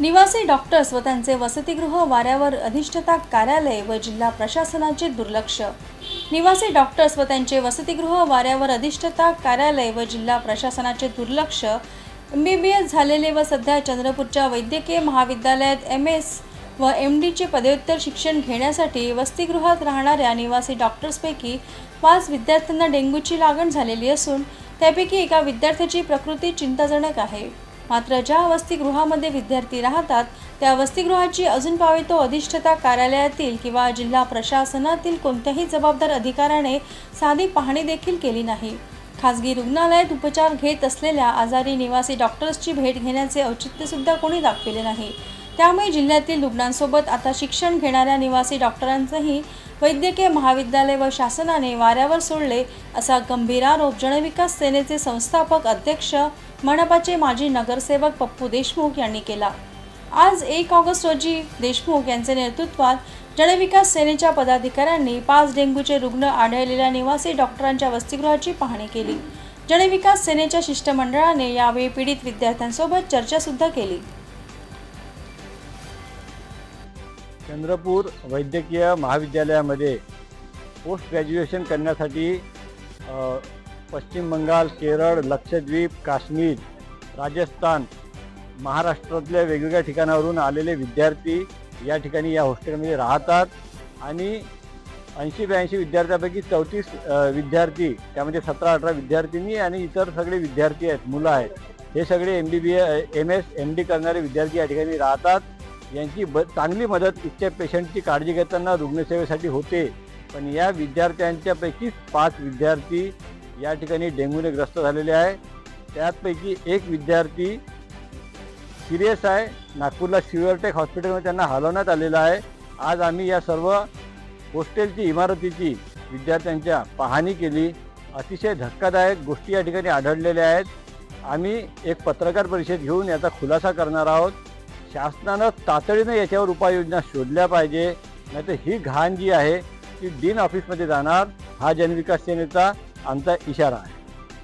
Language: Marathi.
निवासी डॉक्टर्स व त्यांचे वसतिगृह वाऱ्यावर अधिष्ठता कार्यालय व जिल्हा प्रशासनाचे दुर्लक्ष. निवासी डॉक्टर्स व त्यांचे वसतिगृह वाऱ्यावर अधिष्ठता कार्यालय व जिल्हा प्रशासनाचे दुर्लक्ष. एम बी बी एस झालेले व सध्या चंद्रपूरच्या वैद्यकीय महाविद्यालयात एम एस व एम डीचे पदव्युत्तर शिक्षण घेण्यासाठी वसतिगृहात राहणाऱ्या निवासी डॉक्टर्सपैकी पाच विद्यार्थ्यांना डेंग्यूची लागण झालेली असून त्यापैकी एका विद्यार्थ्याची प्रकृती चिंताजनक आहे. मात्र ज्या वसतिगृहामध्ये विद्यार्थी राहतात त्या वसतिगृहाची अजून पावे तो अधिष्ठता कार्यालयातील किंवा जिल्हा प्रशासनातील कोणत्याही जबाबदार अधिकाऱ्याने साधी पाहणी देखील केली नाही. खासगी रुग्णालयात उपचार घेत असलेल्या आजारी निवासी डॉक्टर्सची भेट घेण्याचे औचित्यसुद्धा कोणी दाखविले नाही. त्यामुळे जिल्ह्यातील रुग्णांसोबत आता शिक्षण घेणाऱ्या निवासी डॉक्टरांचंही वैद्यकीय महाविद्यालय व शासनाने वाऱ्यावर सोडले असा गंभीर आरोप जनविकास सेनेचे संस्थापक अध्यक्ष मनपाचे माजी नगरसेवक पप्पू देशमुख यांनी केला. आज एक ऑगस्ट रोजी देशमुख यांचे नेतृत्वात जनविकास सेनेच्या पदाधिकाऱ्यांनी पाच डेंग्यूचे रुग्ण आढळलेल्या निवासी डॉक्टरांच्या वसतिगृहाची पाहणी केली. जनविकास सेनेच्या शिष्टमंडळाने यावेळी पीडित विद्यार्थ्यांसोबत चर्चासुद्धा केली. चंद्रपूर वैद्यकीय महाविद्यालयामध्ये पोस्ट ग्रॅज्युएशन करण्यासाठी पश्चिम बंगाल केरळ लक्षद्वीप काश्मीर राजस्थान महाराष्ट्रातल्या वेगवेगळ्या ठिकाणावरून आलेले विद्यार्थी या ठिकाणी या हॉस्टेलमध्ये राहतात आणि ऐंशी ब्याऐंशी विद्यार्थ्यापैकी चौतीस विद्यार्थी त्यामध्ये सतरा अठरा विद्यार्थिनी आणि इतर सगळे विद्यार्थी आहेत मुलं आहेत. हे सगळे M B B M S M D करणारे विद्यार्थी या ठिकाणी राहतात. यांची ब चांगली मदत इथच्या पेशंटची काळजी घेताना रुग्णसेवेसाठी होते. पण या विद्यार्थ्यांच्यापैकीच पाच विद्यार्थी या ठिकाणी डेंग्यूने ग्रस्त झालेले आहे. त्यापैकी एक विद्यार्थी सिरियस आहे. नागपूरला शिवरटेक हॉस्पिटलमध्ये त्यांना हलवण्यात आलेलं आहे. आज आम्ही या सर्व हॉस्टेलची इमारतीची विद्यार्थ्यांच्या पाहणी केली. अतिशय धक्कादायक गोष्टी या ठिकाणी आढळलेल्या आहेत. आम्ही एक पत्रकार परिषद घेऊन याचा खुलासा करणार आहोत. शासनानं तातडीनं याच्यावर उपाययोजना शोधल्या पाहिजे नाहीतर ही घाण जी आहे ती डीन ऑफिसमध्ये जाणार हा जनविकास सेनेचा आमचा इशारा आहे.